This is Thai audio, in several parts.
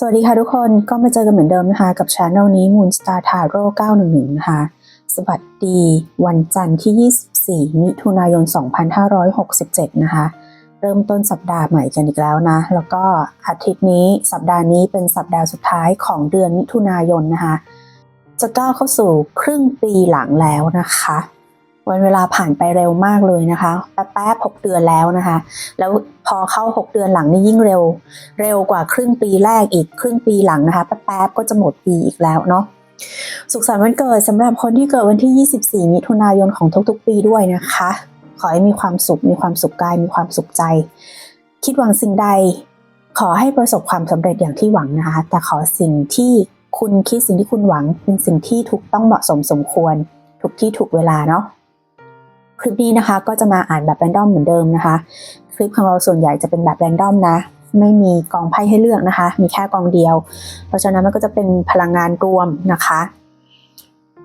สวัสดีค่ะทุกคนก็มาเจอกันเหมือนเดิมนะคะกับช anel นี้ Moon Star Tarot 911 นะคะ สวัสดีวันจันทร์ที่ 24 มิถุนายน 2567 นะคะ เริ่มต้นสัปดาห์ใหม่กันอีกแล้วนะ แล้วก็อาทิตย์นี้สัปดาห์นี้เป็นสัปดาห์สุดท้ายของเดือนมิถุนายนนะคะ จะก้าวเข้าสู่ครึ่งปีหลังแล้วนะคะ วันเวลาผ่านไปเร็วมากเลยนะคะแป๊บๆหกเดือนแล้วนะคะ แล้วพอเข้า 6 เดือนหลังนี่ยิ่งเร็ว เร็วกว่าครึ่งปีแรกอีกครึ่งปีหลังนะคะแป๊บๆก็จะหมดปีอีกแล้วเนาะสุขสันต์วันเกิดสำหรับคนที่เกิดวันที่ 24 มิถุนายนของทุกๆ ปีด้วยนะคะ ขอให้มีความสุข มีความสุขกาย มีความสุขใจ คิดหวังสิ่งใด ขอให้ประสบความสำเร็จอย่างที่หวังนะคะ แต่ขอสิ่งที่คุณคิดสิ่งที่คุณหวัง เป็นสิ่งที่ถูกต้องเหมาะสมสมควร ถูกที่ถูกเวลาเนาะ คลิปนี้นะคะก็จะมาอ่านแบบแรนดอมเหมือนเดิมนะคะ คลิปของเราส่วนใหญ่จะเป็นแบบแรนดอมนะ ไม่มีกองไพ่ให้เลือกนะคะ มีแค่กองเดียว เพราะฉะนั้นมันก็จะเป็นพลังงานรวมนะคะ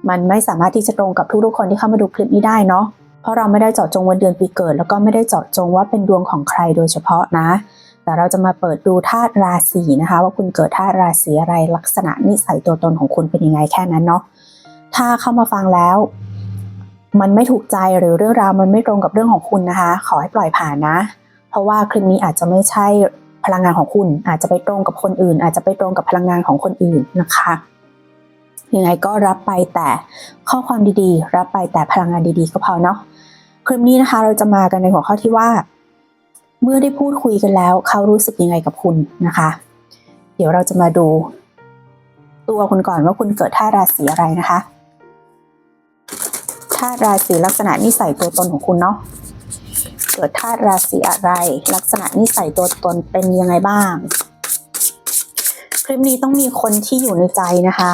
มันไม่สามารถที่จะตรงกับทุกๆคนที่เข้ามาดูคลิปนี้ได้เนาะเพราะเราไม่ได้เจาะจงวันเดือนปีเกิด แล้วก็ไม่ได้เจาะจงว่าเป็นดวงของใครโดยเฉพาะนะ แต่เราจะมาเปิดดูธาตุราศีนะคะ ว่าคุณเกิดธาตุราศีอะไรลักษณะนิสัยตัวตนของคุณเป็นยังไงแค่นั้นเนาะถ้าเข้ามาฟังแล้ว มันไม่ถูกใจหรือเรื่องราวมันไม่ตรงกับเรื่องของคุณนะคะ ขอให้ปล่อยผ่านนะ เพราะว่าคลิปนี้อาจจะไม่ใช่พลังงานของคุณ อาจจะไปตรงกับคนอื่น อาจจะไปตรงกับพลังงานของคนอื่นนะคะยังไงก็รับไปแต่ข้อความดีๆ รับไปแต่พลังงานดีๆ ก็พอเนาะคลิปนี้นะคะ เราจะมากันในหัวข้อที่ว่า เมื่อได้พูดคุยกันแล้ว เขารู้สึกยังไงกับคุณนะคะ เดี๋ยวเราจะมาดู ตัวคุณก่อนว่าคุณเกิดท่าราศีอะไรนะคะาตุราศีลักษณะนิสัยตัวตนของคุณเนาะเกิดธาตุราศีอะไร ลักษณะนิสัยตัวตนเป็นยังไงบ้าง คลิปนี้ต้องมีคนที่อยู่ในใจนะคะ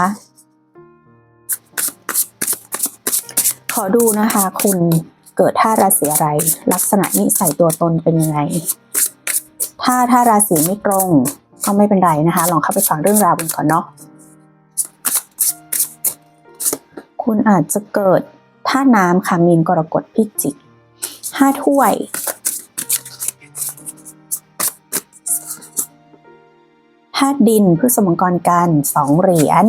ขอดูนะคะ คุณเกิดธาตุราศีอะไร ลักษณะนิสัยตัวตนเป็นยังไง ถ้าธาตุราศีไม่ตรงก็ไม่เป็นไรนะคะ ลองเข้าไปฟังเรื่องราวกันก่อนเนาะคุณอาจจะเกิด ท่าตุน้ำค่ะมีนกรกฎพิจิกห้าถ้วยธาตุดินพฤษมังกรกันสองเหรียญ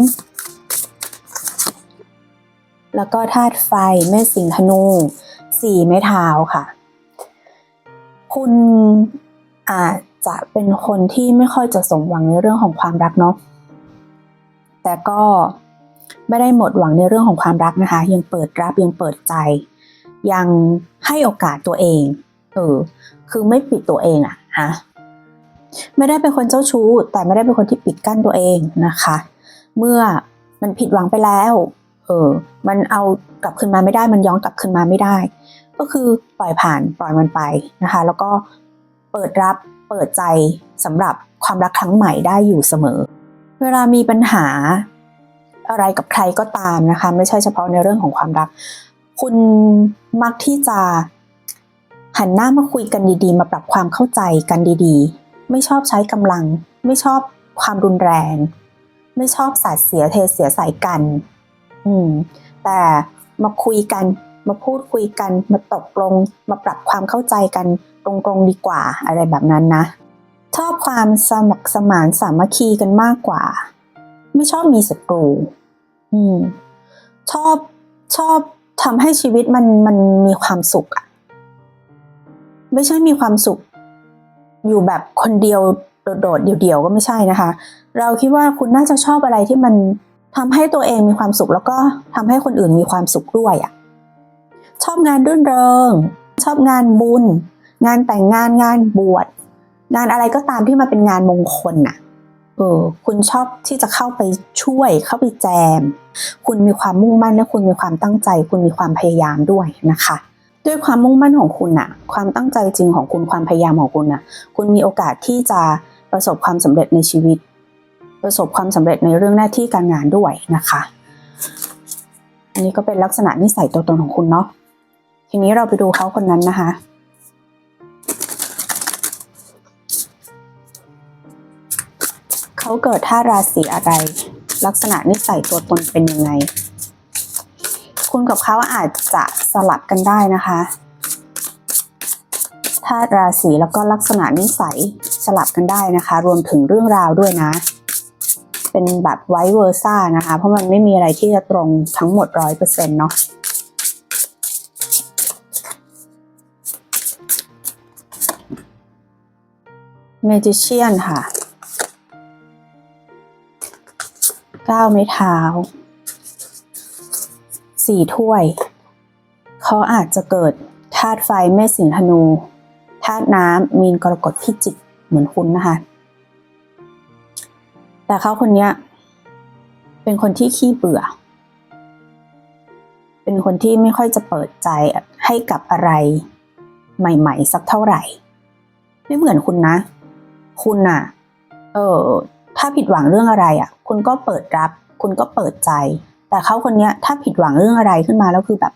แล้วก็ธาตุไฟแม่สิงธนูสี่ไม้เท้าค่ะ คุณอาจจะเป็นคนที่ไม่ค่อยจะสมหวังในเรื่องของความรักเนาะแต่ก็ ไม่ได้หมดหวังในเรื่องของความรักนะคะ ยังเปิดรับยังเปิดใจ ยังให้โอกาสตัวเองเออคือไม่ปิดตัวเองอะฮะไม่ได้เป็นคนเจ้าชู้ แต่ไม่ได้เป็นคนที่ปิดกั้นตัวเองนะคะ เมื่อมันผิดหวังไปแล้วเออมันเอากลับคืนมาไม่ได้ มันย้อนกลับคืนมาไม่ได้ ก็คือปล่อยผ่านปล่อยมันไปนะคะ แล้วก็เปิดรับเปิดใจสำหรับความรักครั้งใหม่ได้อยู่เสมอ เวลามีปัญหา อะไรกับใครก็ตามนะคะ ไม่ใช่เฉพาะในเรื่องของความรัก คุณมักที่จะหันหน้ามาคุยกันดีๆ มาปรับความเข้าใจกันดีๆ ไม่ชอบใช้กำลัง ไม่ชอบความรุนแรง ไม่ชอบสาดเสียเทเสียใส่กัน อืม แต่มาคุยกัน มาพูดคุยกัน มาตกลง มาปรับความเข้าใจกันตรงๆดีกว่า อะไรแบบนั้นนะ ชอบความสมัครสมานสามัคคีกันมากกว่า ไม่ชอบมีศัตรู อืม ชอบชอบทำให้ชีวิตมันมันมีความสุขอะไม่ใช่มีความสุข อยู่แบบคนเดียวโดดๆเดี่ยวๆก็ไม่ใช่นะคะ เราคิดว่าคุณน่าจะชอบอะไรที่มันทำให้ตัวเองมีความสุข แล้วก็ทำให้คนอื่นมีความสุขด้วยอะชอบงานรื่นเริง ชอบงานบุญ งานแต่งงานงานบวชงานอะไรก็ตามที่มันเป็นงานมงคลน่ะ เออคุณชอบที่จะเข้าไปช่วยเข้าไปแจม คุณมีความมุ่งมั่นและคุณมีความตั้งใจ คุณมีความพยายามด้วยนะคะ ด้วยความมุ่งมั่นของคุณน่ะความตั้งใจจริงของคุณความพยายามของคุณน่ะคุณมีโอกาสที่จะประสบความสำเร็จในชีวิต ประสบความสำเร็จในเรื่องหน้าที่การงานด้วยนะคะอันนี้ก็เป็นลักษณะนิสัยตัวตนของคุณเนาะทีนี้เราไปดูเขาคนนั้นนะคะ เขาเกิดท่าราศีอะไร ลักษณะนิสัยตัวตนเป็นยังไง คุณกับเขาอาจจะสลับกันได้นะคะธาตุราศีแล้วก็ลักษณะนิสัยสลับกันได้นะคะ รวมถึงเรื่องราวด้วยนะ เป็นแบบไวเวอร์ซ่านะคะ เพราะมันไม่มีอะไรที่จะตรงทั้งหมดร้อยเปอร์เซ็นต์เนาะเมจิเชียนค่ะ เก้าไม้เท้าสี่ถ้วย เขาอาจจะเกิดธาตุไฟเมษสิงห์ธนูธาตุน้ำมีนกรกฎพิจิกเหมือนคุณนะคะ แต่เขาคนนี้เป็นคนที่ขี้เบื่อ เป็นคนที่ไม่ค่อยจะเปิดใจให้กับอะไรใหม่ ๆ สักเท่าไหร่ ไม่เหมือนคุณนะ คุณอะเออ ถ้าผิดหวังเรื่องอะไรอะ คุณก็เปิดรับ คุณก็เปิดใจ แต่เขาคนเนี้ย ถ้าผิดหวังเรื่องอะไรขึ้นมาแล้วคือแบบ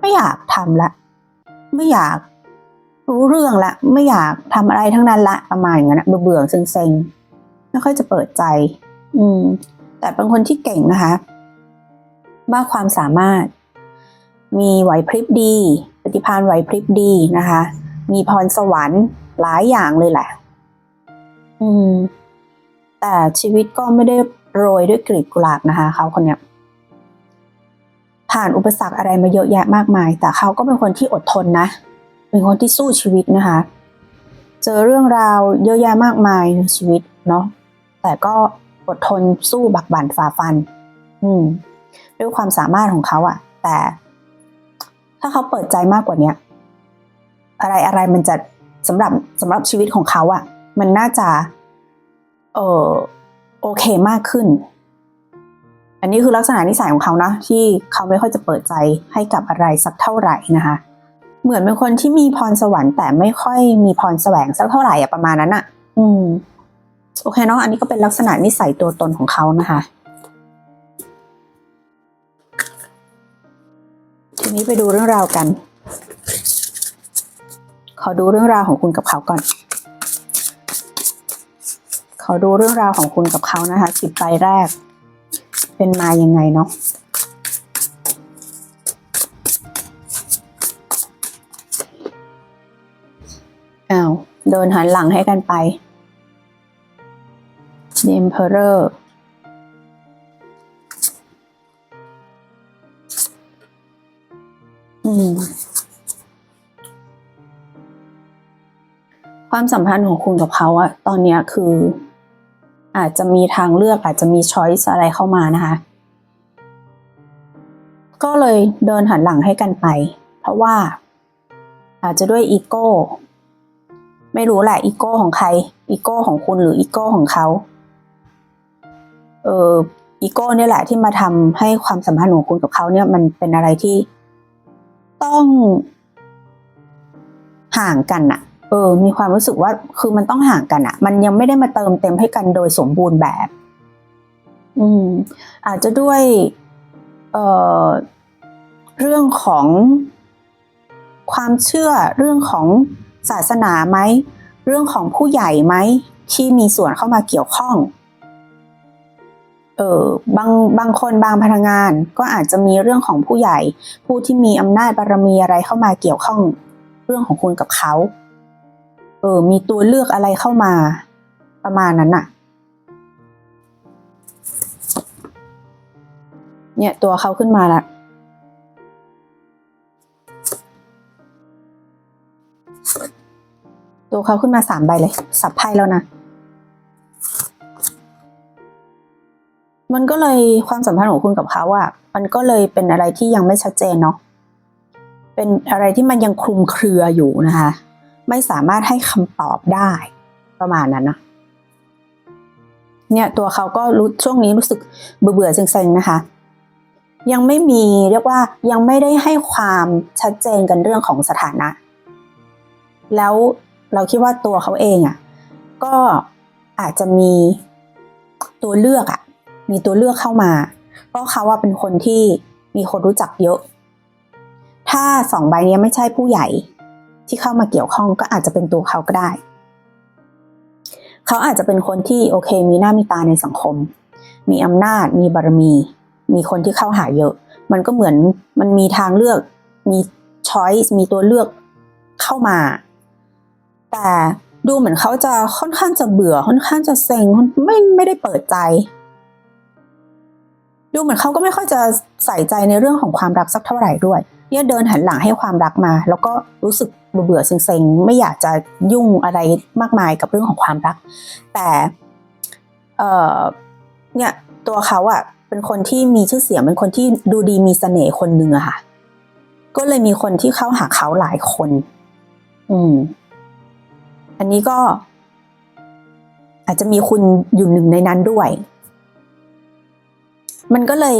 ไม่อยากทำละ ไม่อยากรู้เรื่องละ ไม่อยากทำอะไรทั้งนั้นละประมาณอย่างนั้นเบื่อเบื่อๆเซ็งไม่ค่อยจะเปิดใจ อืม แต่เป็นคนที่เก่งนะคะมากความสามารถ มีไหวพริบดี ปฏิภาณไหวพริบดีนะคะ มีพรสวรรค์หลายอย่างเลยแหละ อืม แต่ชีวิตก็ไม่ได้โรยด้วยกลีบกุหลาบนะคะเขาคนเนี้ยผ่านอุปสรรคอะไรมาเยอะแยะมากมาย แต่เขาก็เป็นคนที่อดทนนะ เป็นคนที่สู้ชีวิตนะคะ เจอเรื่องราวเยอะแยะมากมายในชีวิตเนาะแต่ก็อดทนสู้บักบั่นฝ่าฟัน อืม ด้วยความสามารถของเขาอะแต่ ถ้าเขาเปิดใจมากกว่าเนี้ยอะไรอะไรมันจะสำหรับสำหรับชีวิตของเขาอะมันน่าจะ เออโอเคมากขึ้น อันนี้คือลักษณะนิสัยของเขานะที่เขาไม่ค่อยจะเปิดใจให้กับอะไรสักเท่าไหร่นะคะ เหมือนเป็นคนที่มีพรสวรรค์แต่ไม่ค่อยมีพรแสวงสักเท่าไหร่อะประมาณนั้นอะอืม โอเคเนาะอันนี้ก็เป็นลักษณะนิสัยตัวตนของเขานะคะทีนี้ไปดูเรื่องราวกัน ขอดูเรื่องราวของคุณกับเขาก่อน ขอดูเรื่องราวของคุณกับเขานะคะสิบใบแรก เป็นมายังไงเนาะอ้าวเดินหันหลังให้กันไป The Emperor อืมความสัมพันธ์ของคุณกับเขาอะตอนนี้คือ อาจจะมีทางเลือกอาจจะมีช้อยส์อะไรเข้ามานะคะ ก็เลยเดินหันหลังให้กันไป เพราะว่า อาจจะด้วยอีโก้ไม่รู้แหละอีโก้ของใครอีโก้ของคุณหรืออีโก้ของเขาเอออีโก้เนี่ยแหละที่มาทำให้ความสัมพันธ์ของคุณกับเขาเนี่ยมันเป็นอะไรที่ต้องห่างกันอะ เออมีความรู้สึกว่าคือมันต้องห่างกันอะมันยังไม่ได้มาเติมเต็มให้กันโดยสมบูรณ์แบบ อืม อาจจะด้วยเอ่อเรื่องของความเชื่อเรื่องของศาสนาไหมเรื่องของผู้ใหญ่ไหมที่มีส่วนเข้ามาเกี่ยวข้อง เออบางบางคนบางพนักงานก็อาจจะมีเรื่องของผู้ใหญ่ ผู้ที่มีอำนาจบารมีอะไรเข้ามาเกี่ยวข้องเรื่องของคุณกับเขา เออ มีตัวเลือกอะไรเข้ามา ประมาณนั้นน่ะเนี่ยตัวเขาขึ้นมาละตัวเขาขึ้นมาสามใบเลย สับไพ่แล้วนะ มันก็เลยความสัมพันธ์ของคุณกับเขาอะ่ะมันก็เลยเป็นอะไรที่ยังไม่ชัดเจนเนาะเป็นอะไรที่มันยังคลุมเครืออยู่นะคะ ไม่สามารถให้คำตอบได้ ประมาณนั้นนะเนี่ยตัวเขาก็รู้ช่วงนี้รู้สึกเบื่อเบื่อๆเซ็งๆนะคะ ยังไม่มีเรียกว่ายังไม่ได้ให้ความชัดเจนกันเรื่องของสถานะ แล้วเราคิดว่าตัวเขาเองอะ ก็อาจจะมีตัวเลือกอะ มีตัวเลือกเข้ามา เพราะเขาว่าเป็นคนที่มีคนรู้จักเยอะ ถ้าสองใบนี้ไม่ใช่ผู้ใหญ่ ที่เข้ามาเกี่ยวข้องก็อาจจะเป็นตัวเขาก็ได้ เขาอาจจะเป็นคนที่โอเค มีหน้ามีตาในสังคม มีอำนาจ มีบารมี มีคนที่เข้าหาเยอะ มันก็เหมือนมันมีทางเลือก มีช้อยส์มีตัวเลือกเข้ามา แต่ดูเหมือนเขาจะค่อนข้างจะเบื่อค่อนข้างจะเซ็งไม่ไม่ได้เปิดใจ ดูเหมือนเขาก็ไม่ค่อยจะใส่ใจในเรื่องของความรักสักเท่าไหร่ด้วย เนี่ยเดินหันหลังให้ความรักมา แล้วก็รู้สึกเบื่อเซ็งๆไม่อยากจะยุ่งอะไรมากมายกับเรื่องของความรัก แต่เออเนี่ยตัวเขาอะเป็นคนที่มีชื่อเสียงเป็นคนที่ดูดีมีเสน่ห์คนหนึ่งอะค่ะ ก็เลยมีคนที่เข้าหาเขาหลายคน อืม อันนี้ก็ อาจจะมีคุณอยู่หนึ่งในนั้นด้วย มันก็เลย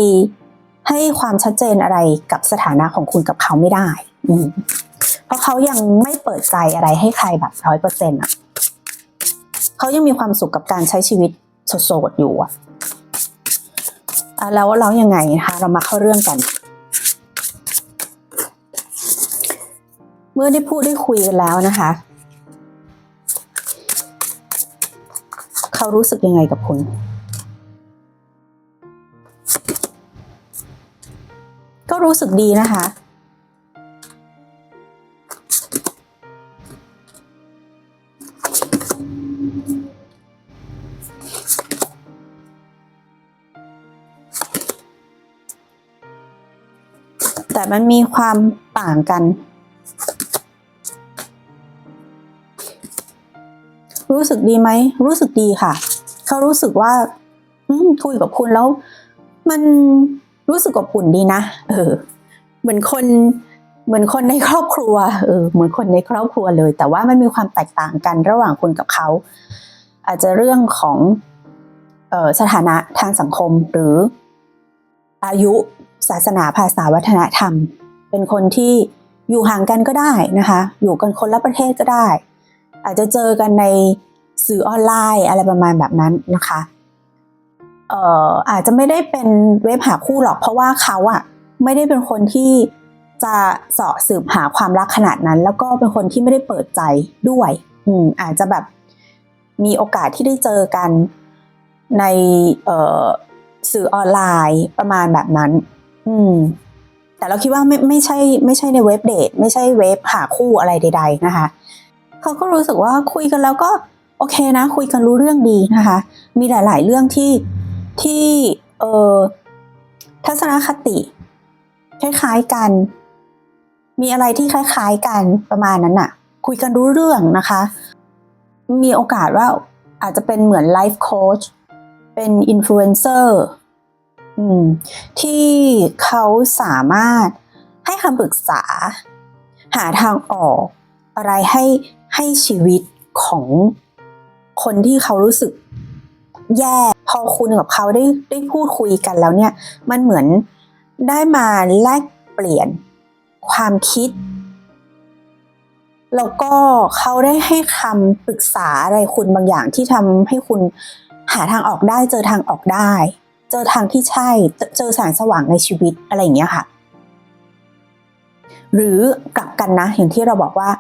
ให้ความชัดเจนอะไรกับสถานะของคุณกับเขาไม่ได้อืเพราะเขายังไม่เปิดใจอะไรให้ใครแบบร้อยเปอร์เซ็นต์อะเขายังมีความสุขกับการใช้ชีวิตโสดๆอยู่อะแล้วแล้วยังไงนะคะเรามาเข้าเรื่องกัน เมื่อได้พูดได้คุยกันแล้วนะคะ เขารู้สึกยังไงกับคุณ ก็รู้สึกดีนะคะ แต่มันมีความต่างกัน รู้สึกดีไหม รู้สึกดีค่ะ เขารู้สึกว่าคุยกับคุณแล้ว มัน รู้สึกอบอุ่นดีนะ เออ เหมือนคนเหมือนคนในครอบครัว เออ เหมือนคนในครอบครัวเลย แต่ว่ามันมีความแตกต่างกันระหว่างคุณกับเขา อาจจะเรื่องของเอ่อสถานะทางสังคมหรืออายุศาสนาภาษาวัฒนธรรม เป็นคนที่อยู่ห่างกันก็ได้นะคะ อยู่กันคนละประเทศก็ได้ อาจจะเจอกันในสื่อออนไลน์อะไรประมาณแบบนั้นนะคะ เอ่ออาจจะไม่ได้เป็นเว็บหาคู่หรอก เพราะว่าเขาอะไม่ได้เป็นคนที่จะเสาะสืบหาความรักขนาดนั้น แล้วก็เป็นคนที่ไม่ได้เปิดใจด้วย อืมอาจจะแบบมีโอกาสที่ได้เจอกันในเอ่อสื่อออนไลน์ประมาณแบบนั้น อืม แต่เราคิดว่าไม่ไม่ใช่ไม่ใช่ในเว็บเดทไม่ใช่เว็บหาคู่อะไรใด ๆ นะคะ เขาก็รู้สึกว่าคุยกันแล้วก็โอเคนะ คุยกันรู้เรื่องดีนะคะ มีหลาย ๆ เรื่องที่ ที่เออทัศนคติ คล้ายๆกัน มีอะไรที่คล้ายๆกันประมาณนั้นน่ะ คุยกันรู้เรื่องนะคะ มีโอกาสว่าอาจจะเป็นเหมือนไลฟ์โค้ชเป็นอินฟลูเอนเซอร์ที่เขาสามารถให้คำปรึกษา หาทางออกอะไรให้ให้ชีวิตของคนที่เขารู้สึกแย่ พอคุณกับเขาได้ได้พูดคุยกันแล้วเนี่ย มันเหมือนได้มาแลกเปลี่ยนความคิด แล้วก็เขาได้ให้คำปรึกษาอะไรคุณบางอย่างที่ทำให้คุณหาทางออกได้ เจอทางออกได้ เจอทางที่ใช่ เจอแสงสว่างในชีวิตอะไรอย่างเงี้ยค่ะ หรือกลับกันนะอย่างที่เราบอกว่า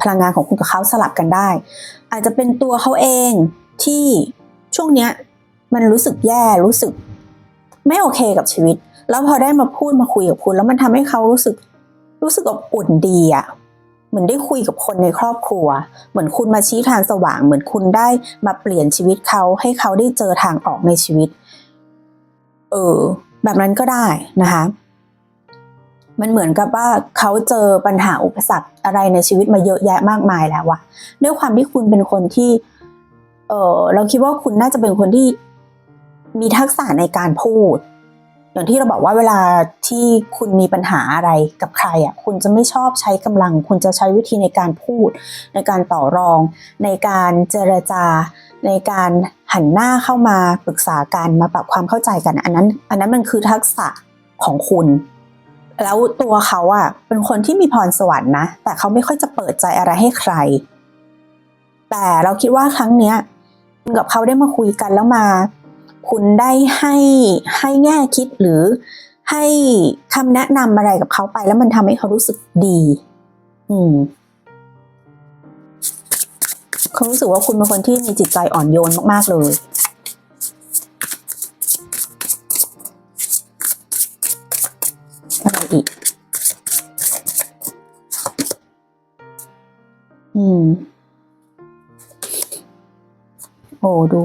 พลังงานของคุณกับเขาสลับกันได้ อาจจะเป็นตัวเขาเองที่ ช่วงเนี้ยมันรู้สึกแย่รู้สึก ไม่โอเคกับชีวิต แล้วพอได้มาพูดมาคุยกับคุณ แล้วมันทำให้เขารู้สึก รู้สึกอบอุ่นดีอะเหมือนได้คุยกับคนในครอบครัว เหมือนคุณมาชี้ทางสว่าง เหมือนคุณได้มาเปลี่ยนชีวิตเขาให้เขาได้เจอทางออกในชีวิต เออ แบบนั้นก็ได้นะคะ มันเหมือนกับว่าเขาเจอปัญหาอุปสรรคอะไรในชีวิตมาเยอะแยะมากมายแล้วอะด้วยความที่คุณเป็นคนที่ เออเราคิดว่าคุณน่าจะเป็นคนที่มีทักษะในการพูด อย่างที่เราบอกว่าเวลาที่คุณมีปัญหาอะไรกับใครอะคุณจะไม่ชอบใช้กำลัง คุณจะใช้วิธีในการพูด ในการต่อรอง ในการเจรจา ในการหันหน้าเข้ามาปรึกษากันมาปรับความเข้าใจกัน อันนั้น อันนั้นมันคือทักษะของคุณแล้วตัวเขาอะเป็นคนที่มีพรสวรรค์นะ แต่เขาไม่ค่อยจะเปิดใจอะไรให้ใคร แต่เราคิดว่าครั้งเนี้ย กับเขาได้มาคุยกันแล้วมา คุณได้ให้ให้แง่คิดหรือให้คำแนะนำอะไรกับเขาไป แล้วมันทำให้เขารู้สึกดี อืมเขารู้สึกว่าคุณเป็นคนที่มีจิตใจอ่อนโยนมากๆเลยอะไรอีก โอ้ดู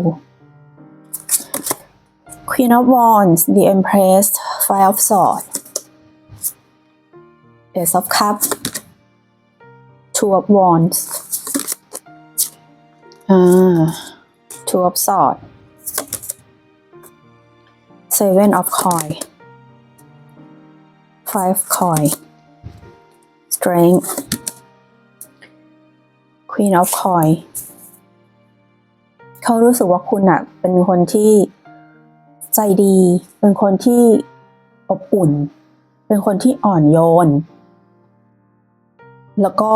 Queen of Wands The Empress Five of Swords Ace of Cups Two of Wands อ่า Two of Swords Seven of Coin Five Coin Strength Queen of Coin เขารู้สึกว่าคุณอะเป็นคนที่ใจดี เป็นคนที่อบอุ่น เป็นคนที่อ่อนโยน แล้วก็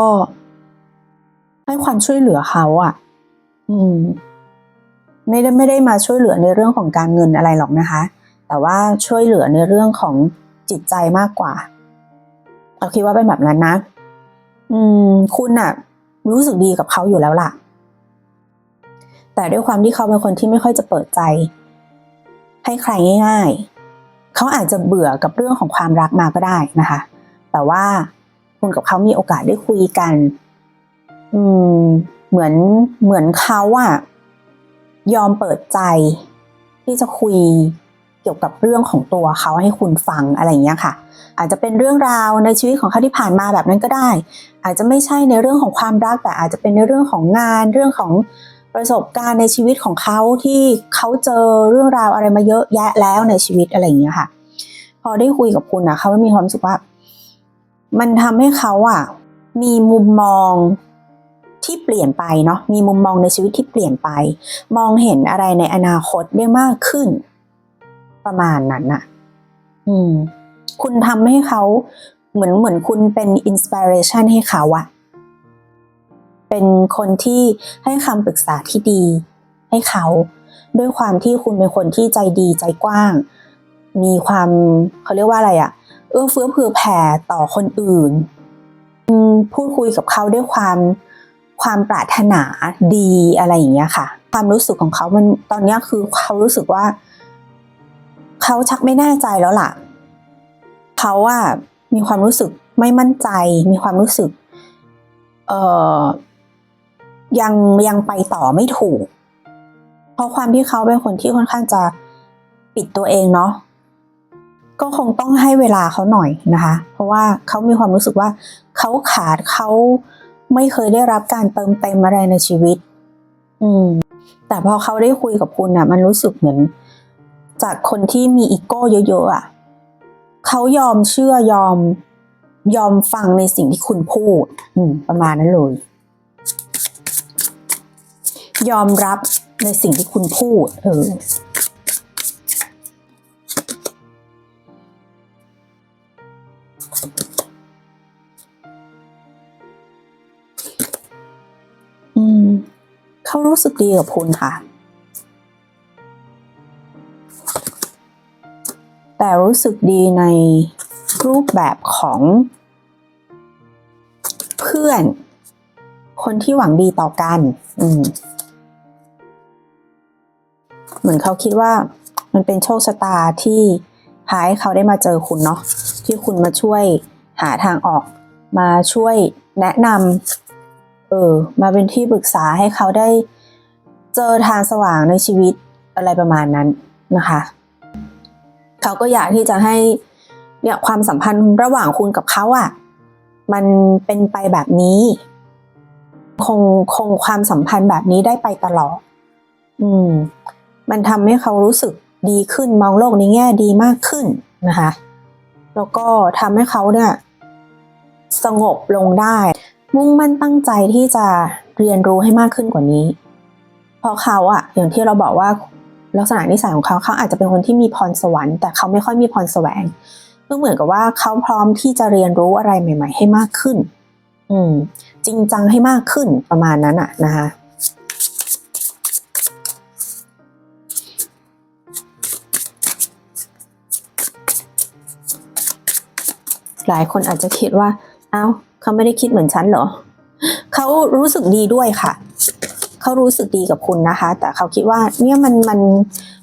ให้ความช่วยเหลือเขาอะ่ะ อืม ไม่ได้ไม่ได้มาช่วยเหลือในเรื่องของการเงินอะไรหรอกนะคะ แต่ว่าช่วยเหลือในเรื่องของจิตใจมากกว่าเราคิดว่าเป็นแบบนั้นนะ อืม คุณอะรู้สึกดีกับเขาอยู่แล้วล่ะ แต่ด้วยความที่เขาเป็นคนที่ไม่ค่อยจะเปิดใจ ให้ใครง่าย ๆ เขาอาจจะเบื่อกับเรื่องของความรักมาก็ได้นะคะ แต่ว่าคุณกับเขามีโอกาสได้คุยกัน อืม เหมือนเหมือนเขาอะยอมเปิดใจ ที่จะคุยเกี่ยวกับเรื่องของตัวเขาให้คุณฟังอะไรอย่างเงี้ยค่ะ อาจจะเป็นเรื่องราวในชีวิตของเขาที่ผ่านมาแบบนั้นก็ได้ อาจจะไม่ใช่ในเรื่องของความรักแต่อาจจะเป็นในเรื่องของงานเรื่องของ ประสบการณ์ในชีวิตของเขาที่เขาเจอเรื่องราวอะไรมาเยอะแยะแล้วในชีวิตอะไรอย่างเงี้ยค่ะ พอได้คุยกับคุณอะเขาไม่มีความสึกว่า มันทำให้เขาอะมีมุมมองที่เปลี่ยนไปเนาะมีมุมมองในชีวิตที่เปลี่ยนไป มองเห็นอะไรในอนาคตได้มากขึ้น ประมาณนั้นน่ะ อืม คุณทำให้เขาเหมือนเหมือนคุณเป็นอินสปิเรชันให้เขาอะ เป็นคนที่ให้คำปรึกษาที่ดีให้เขา ด้วยความที่คุณเป็นคนที่ใจดีใจกว้าง มีความเขาเรียกว่าอะไรอะเอื้อเฟื้อเผื่อแผ่ต่อคนอื่น พูดคุยกับเขาด้วยความความปรารถนาดีอะไรอย่างเงี้ยค่ะ ความรู้สึกของเขามันตอนนี้คือเขารู้สึกว่า เขาชักไม่แน่ใจแล้วล่ะเขาว่ามีความรู้สึกไม่มั่นใจ มีความรู้สึก เอ่อ ยังยังไปต่อไม่ถูก เพราะความที่เขาเป็นคนที่ค่อนข้างจะปิดตัวเองเนาะก็คงต้องให้เวลาเขาหน่อยนะคะ เพราะว่าเขามีความรู้สึกว่าเขาขาดเขาไม่เคยได้รับการเติมเต็มอะไรในชีวิต อืม แต่พอเขาได้คุยกับคุณอะ มันรู้สึกเหมือน จากคนที่มีอีโก้เยอะๆอะเขายอมเชื่อยอมยอมฟังในสิ่งที่คุณพูด อืม ประมาณนั้นเลย ยอมรับในสิ่งที่คุณพูด เออ อืม เขารู้สึกดีกับคุณค่ะ แต่รู้สึกดีในรูปแบบของ เพื่อน คนที่หวังดีต่อกัน อืม เหมือนเขาคิดว่ามันเป็นโชคชะตาที่พาให้เขาได้มาเจอคุณเนาะที่คุณมาช่วยหาทางออก มาช่วยแนะนำเออมาเป็นที่ปรึกษาให้เขาได้เจอทางสว่างในชีวิตอะไรประมาณนั้นนะคะเขาก็อยากที่จะให้เนี่ยความสัมพันธ์ระหว่างคุณกับเขาอะ่ะมันเป็นไปแบบนี้ คงคงความสัมพันธ์แบบนี้ได้ไปตลอด อืม มันทำให้เขารู้สึกดีขึ้นมองโลกในแง่ดีมากขึ้นนะคะ แล้วก็ทำให้เขาเนี่ยสงบลงได้ มุ่งมั่นตั้งใจที่จะเรียนรู้ให้มากขึ้นกว่านี้ เพราะเขาอะอย่างที่เราบอกว่าลักษณะนิสัยของเขาเขาอาจจะเป็นคนที่มีพรสวรรค์แต่เขาไม่ค่อยมีพรแสวงก็เหมือนกับว่าเขาพร้อมที่จะเรียนรู้อะไรใหม่ ๆ ให้มากขึ้น อืม จริงจังให้มากขึ้นประมาณนั้นอะนะคะ หลายคนอาจจะคิดว่า เอ้าเขาไม่ได้คิดเหมือนฉันเหรอเขารู้สึกดีด้วยค่ะเขารู้สึกดีกับคุณนะคะ แต่เขาคิดว่า เนี่ยมันมัน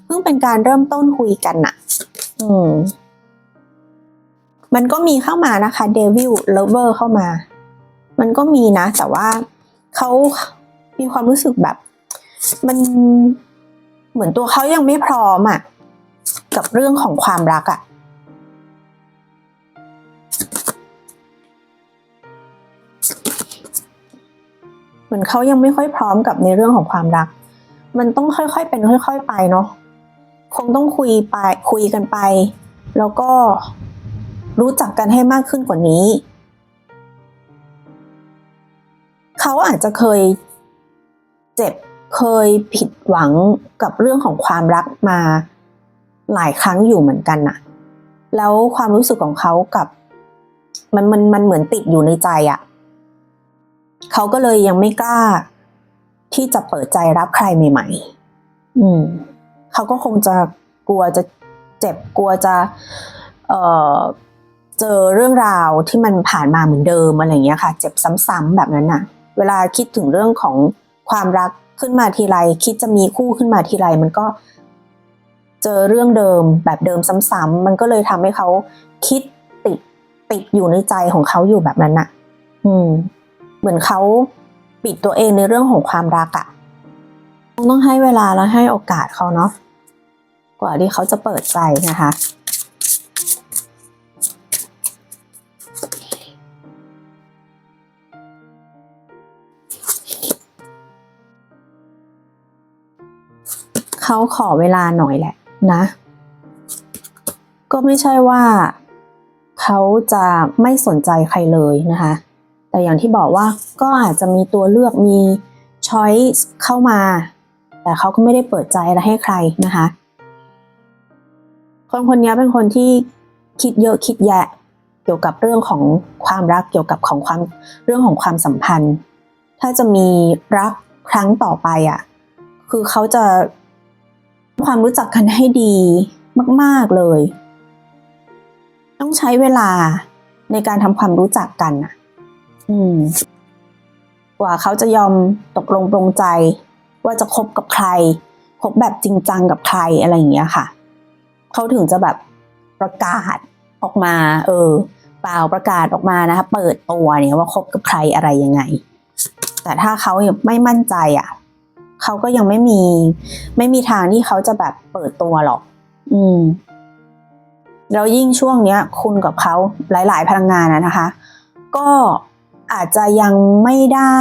เพิ่งเป็นการเริ่มต้นคุยกันนะอืม มันก็มีเข้ามานะคะเดวิลเลเวอร์เข้ามา มันก็มีนะ แต่ว่าเขามีความรู้สึกแบบ มันเหมือนตัวเขายังไม่พร้อมอะกับเรื่องของความรักอะ เหมือนเขายังไม่ค่อยพร้อมกับในเรื่องของความรัก มันต้องค่อยๆเป็นค่อย ๆ ไปเนาะคงต้องคุยไปคุยกันไป แล้วก็รู้จักกันให้มากขึ้นกว่านี้ เขาอาจจะเคยเจ็บเคยผิดหวังกับเรื่องของความรักมาหลายครั้งอยู่เหมือนกันน่ะ แล้วความรู้สึกของเขากับ มันมันมันเหมือนติดอยู่ในใจอะ่ะ เขาก็เลยยังไม่กล้า ที่จะเปิดใจรับใครใหม่ ๆ อืม เขาก็คงจะกลัวจะเจ็บกลัวจะเอ่อเจอเรื่องราวที่มันผ่านมาเหมือนเดิมอะไรอย่างเงี้ยค่ะ เจ็บซ้ำๆแบบนั้นน่ะ เวลาคิดถึงเรื่องของความรักขึ้นมาทีไรคิดจะมีคู่ขึ้นมาทีไรมันก็เจอเรื่องเดิมแบบเดิมซ้ำๆมันก็เลยทำให้เขาคิดติดติดอยู่ในใจของเขาอยู่แบบนั้นน่ะ อืม เหมือนเขาปิดตัวเองในเรื่องของความรักอะ่ะต้องให้เวลาและให้โอกาสเขาเนาะกว่าที่เขาจะเปิดใจนะคะ เขาขอเวลาหน่อยแหละนะ ก็ไม่ใช่ว่า เขาจะไม่สนใจใครเลยนะคะ แต่อย่างที่บอกว่าก็อาจจะมีตัวเลือกมีช้อยส์เข้ามา แต่เขาก็ไม่ได้เปิดใจอะไรให้ใครนะคะ คนคนนี้เป็นคนที่คิดเยอะคิดแยะเกี่ยวกับเรื่องของความรักเกี่ยวกับของความเรื่องของความสัมพันธ์ ถ้าจะมีรักครั้งต่อไปอะคือเขาจะความรู้จักกันให้ดีมาก ๆ เลย ต้องใช้เวลาในการทำความรู้จักกันอะ กว่าเขาจะยอมตกลงปรงใจ ว่าจะคบกับใคร คบแบบจริงจังกับใครอะไรอย่างเงี้ยค่ะ เขาถึงจะแบบประกาศออกมา เออ เปล่าประกาศออกมานะคะ เปิดตัวเนี่ยว่าคบกับใครอะไรยังไง แต่ถ้าเขาไม่มั่นใจอะ เขาก็ยังไม่มี ไม่มีทางที่เขาจะแบบเปิดตัวหรอก อืมแล้วยิ่งช่วงเนี้ย คุณกับเขาหลาย ๆ พลังงานนะนะคะ ก็ อาจจะยังไม่ได้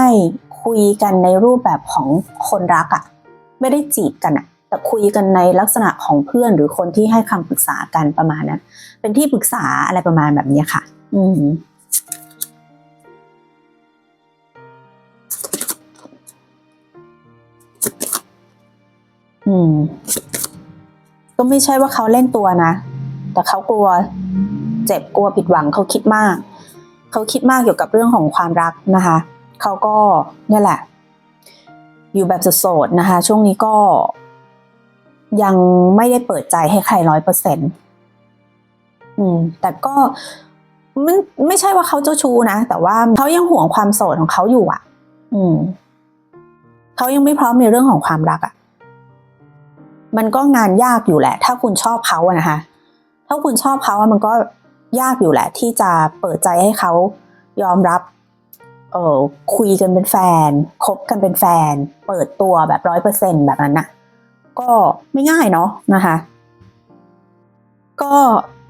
คุยกันในรูปแบบของคนรักอะ่ะ ไม่ได้จีบกันอะ่ะแต่คุยกันในลักษณะของเพื่อนหรือคนที่ให้คำปรึกษากันประมาณนั้นเป็นที่ปรึกษาอะไรประมาณแบบนี้ค่ะ อืมอืม ก็ไม่ใช่ว่าเขาเล่นตัวนะ แต่เขากลัว เจ็บกลัวผิดหวังเขาคิดมาก เขาคิดมากเกี่ยวกับเรื่องของความรักนะคะ เขาก็เนี่ยแหละ อยู่แบบโสดๆนะคะ ช่วงนี้ก็ยังไม่ได้เปิดใจให้ใครร้อยเปอร์เซ็นต์อืม แต่ก็ไม่ไม่ใช่ว่าเขาเจ้าชู้นะ แต่ว่าเขายังห่วงความโสดของเขาอยู่อะ อืม เขายังไม่พร้อมในเรื่องของความรักอะ มันก็งานยากอยู่แหละ ถ้าคุณชอบเขาอะนะคะ ถ้าคุณชอบเขาอะมันก็ ยากอยู่แหละ ที่จะเปิดใจให้เขายอมรับเออคุยกันเป็นแฟนคบกันเป็นแฟน เปิดตัวแบบร้อยเปอร์เซ็นแบบนั้นน่ะก็ไม่ง่ายเนาะนะคะ ก็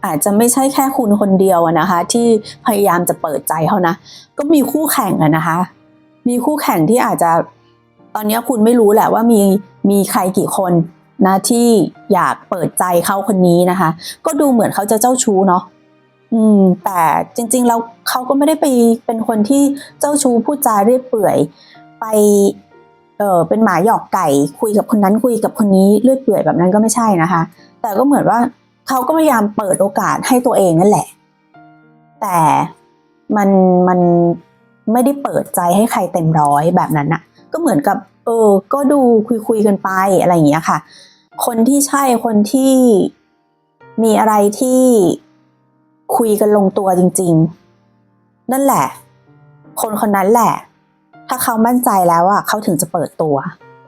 อาจจะไม่ใช่แค่คุณคนเดียวนะคะ ที่พยายามจะเปิดใจเขานะ ก็มีคู่แข่งอะนะคะ มีคู่แข่งที่อาจจะตอนนี้คุณไม่รู้แหละว่ามีมีใครกี่คนนะที่อยากเปิดใจเขาคนนี้นะคะ ก็ดูเหมือนเขาจะเจ้าชู้เนาะ อืม แต่จริง ๆ แล้วเขาก็ไม่ได้ไปเป็นคนที่เจ้าชู้พูดจาเรียบเปื่อย ไป เออเป็นหมาหยอกไก่ คุยกับคนนั้นคุยกับคนนี้เรื่อยเปื่อยแบบนั้นก็ไม่ใช่นะคะ แต่ก็เหมือนว่าเขาก็พยายามเปิดโอกาสให้ตัวเองนั่นแหละ แต่มันมันไม่ได้เปิดใจให้ใครเต็มร้อยแบบนั้นน่ะก็เหมือนกับ เออ ก็ดูคุยคุยกันไปอะไรอย่างเงี้ยค่ะ คนที่ใช่คนที่มีอะไรที่ คุยกันลงตัวจริง ๆ นั่นแหละ คนคนนั้นแหละ ถ้าเขามั่นใจแล้วอะเขาถึงจะเปิดตัว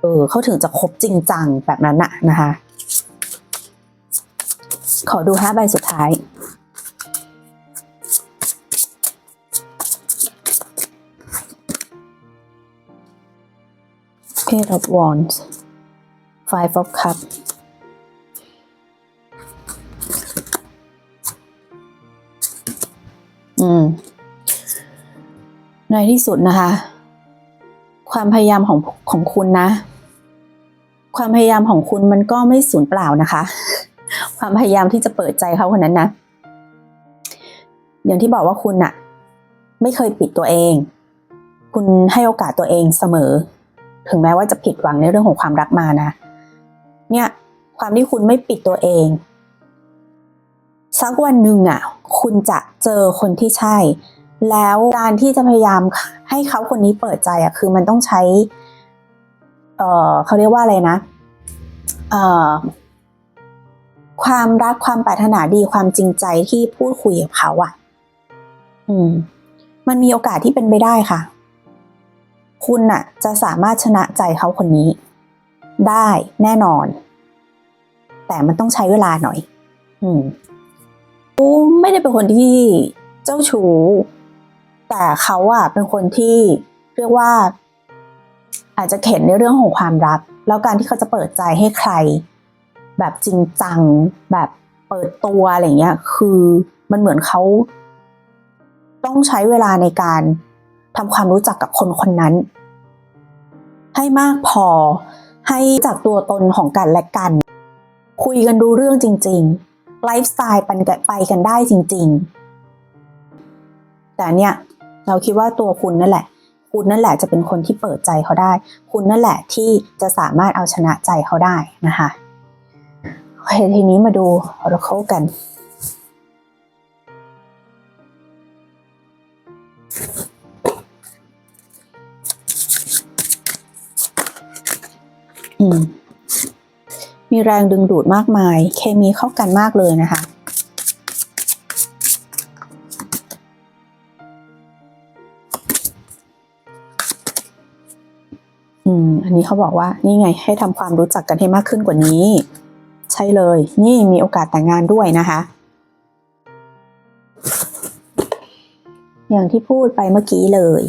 เออ เขาถึงจะคบจริงจังแบบนั้นน่ะนะคะ ขอดูห้าใบสุดท้าย Page of Wands Five of Cups อืม ในที่สุดนะคะ ความพยายามของของคุณนะ ความพยายามของคุณมันก็ไม่สูญเปล่านะคะ ความพยายามที่จะเปิดใจเขาคนนั้นนะ อย่างที่บอกว่าคุณน่ะไม่เคยปิดตัวเอง คุณให้โอกาสตัวเองเสมอ ถึงแม้ว่าจะผิดหวังในเรื่องของความรักมานะ เนี่ย ความที่คุณไม่ปิดตัวเอง สักวันหนึ่งอะคุณจะเจอคนที่ใช่ แล้วการที่จะพยายามให้เขาคนนี้เปิดใจอะคือมันต้องใช้ เออเขาเรียกว่าอะไรนะ เออความรักความปรารถนาดีความจริงใจที่พูดคุยกับเขาอะ อืม มันมีโอกาสที่เป็นไปได้ค่ะ คุณน่ะ จะสามารถชนะใจเขาคนนี้ ได้แน่นอน แต่มันต้องใช้เวลาหน่อย อืม ไม่ได้เป็นคนที่เจ้าชู้ แต่เขาอะเป็นคนที่เรียกว่า อาจจะเข็นในเรื่องของความรัก แล้วการที่เขาจะเปิดใจให้ใคร แบบจริงจัง แบบเปิดตัวอะไรเงี้ย คือมันเหมือนเขา ต้องใช้เวลาในการทำความรู้จักกับคนคนนั้น ให้มากพอให้จากตัวตนของกันและกัน คุยกันรู้เรื่องจริง ๆ ไลฟ์สไตล์ปันกันไปกันได้จริง ๆ แต่เนี่ยเราคิดว่าตัวคุณนั่นแหละ คุณนั่นแหละจะเป็นคนที่เปิดใจเขาได้ คุณนั่นแหละที่จะสามารถเอาชนะใจเขาได้นะคะโอเคทีนี้มาดู Oracle กัน อืม มีแรงดึงดูดมากมาย เคมีเข้ากันมากเลยนะคะ อืม อันนี้เขาบอกว่า นี่ไง ให้ทำความรู้จักกันให้มากขึ้นกว่านี้ ใช่เลย นี่มีโอกาสแต่งงานด้วยนะคะ อย่างที่พูดไปเมื่อกี้เลย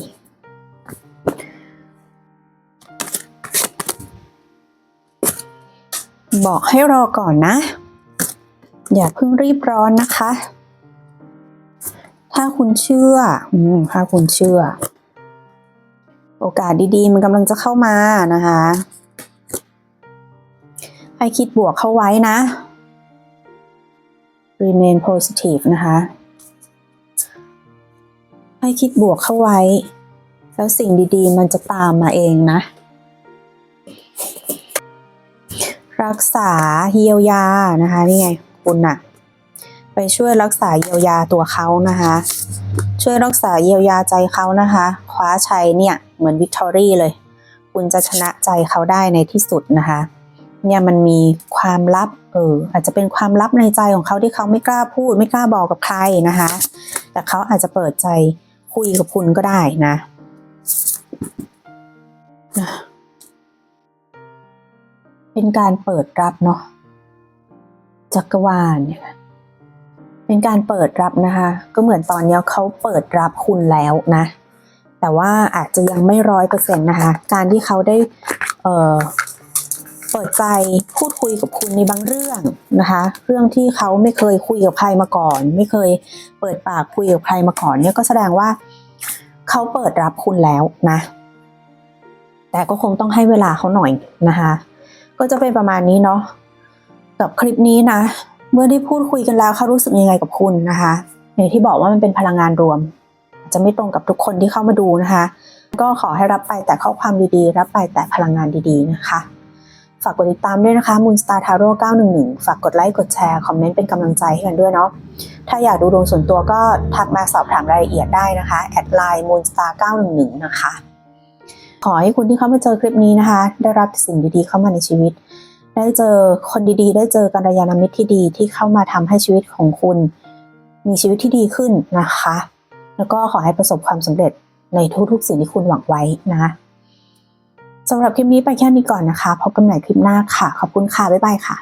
บอกให้รอก่อนนะ อย่าเพิ่งรีบร้อนนะคะ ถ้าคุณเชื่ออืมถ้าคุณเชื่อ โอกาสดีๆ มันกำลังจะเข้ามานะคะให้คิดบวกเข้าไว้นะ remain positive นะคะให้คิดบวกเข้าไว้ แล้วสิ่งดีๆ มันจะตามมาเองนะ รักษาเยียวยานะคะนี่ไงคุณน่ะ ไปช่วยรักษาเยียวยาตัวเขานะคะ ช่วยรักษาเยียวยาใจเขานะคะ คว้าชัยเนี่ยเหมือนวิกตอรี่เลย คุณจะชนะใจเขาได้ในที่สุดนะคะ เนี่ยมันมีความลับเอออาจจะเป็นความลับในใจของเขาที่เขาไม่กล้าพูด ไม่กล้าบอกกับใครนะคะ แต่เขาอาจจะเปิดใจคุยกับคุณก็ได้นะนะ เป็นการเปิดรับเนาะจักรวาลเนี่ยเป็นการเปิดรับนะคะ ก็เหมือนตอนนี้เขาเปิดรับคุณแล้วนะ แต่ว่าอาจจะยังไม่ร้อยเปอร์เซ็นต์นะคะ การที่เขาได้เเปิดใจพูดคุยกับคุณในบางเรื่องนะคะ เรื่องที่เขาไม่เคยคุยกับใครมาก่อน ไม่เคยเปิดปากคุยกับใครมาก่อนเนี่ยก็แสดงว่าเขาเปิดรับคุณแล้วนะ แต่ก็คงต้องให้เวลาเขาหน่อยนะคะ ก็จะเป็นประมาณนี้เนาะกับคลิปนี้นะ เมื่อได้พูดคุยกันแล้วเขารู้สึกยังไงกับคุณนะคะอย่างที่บอกว่ามันเป็นพลังงานรวมอาจจะไม่ตรงกับทุกคนที่เข้ามาดูนะคะ ก็ขอให้รับไปแต่ข้อความดีๆ รับไปแต่พลังงานดีๆนะคะ ฝากกดติดตามด้วยนะคะ Moonstar Tarot 911 ฝากกดไลค์กดแชร์คอมเมนต์เป็นกำลังใจให้กันด้วยเนาะถ้าอยากดูดวงส่วนตัวก็ทักมาสอบถามรายละเอียดได้นะคะแอดไลน์ Moonstar 911 นะคะ ขอให้คุณที่เข้ามาเจอคลิปนี้นะคะ ได้รับสิ่งดีๆเข้ามาในชีวิต ได้เจอคนดีๆ ได้เจอกัลยาณมิตรที่ดีที่เข้ามาทำให้ชีวิตของคุณ มีชีวิตที่ดีขึ้นนะคะ แล้วก็ขอให้ประสบความสำเร็จในทุกๆสิ่งที่คุณหวังไว้นะคะสำหรับคลิปนี้ไปแค่นี้ก่อนนะคะ พบกันใหม่คลิปหน้าค่ะ ขอบคุณค่ะ บ๊ายบายค่ะ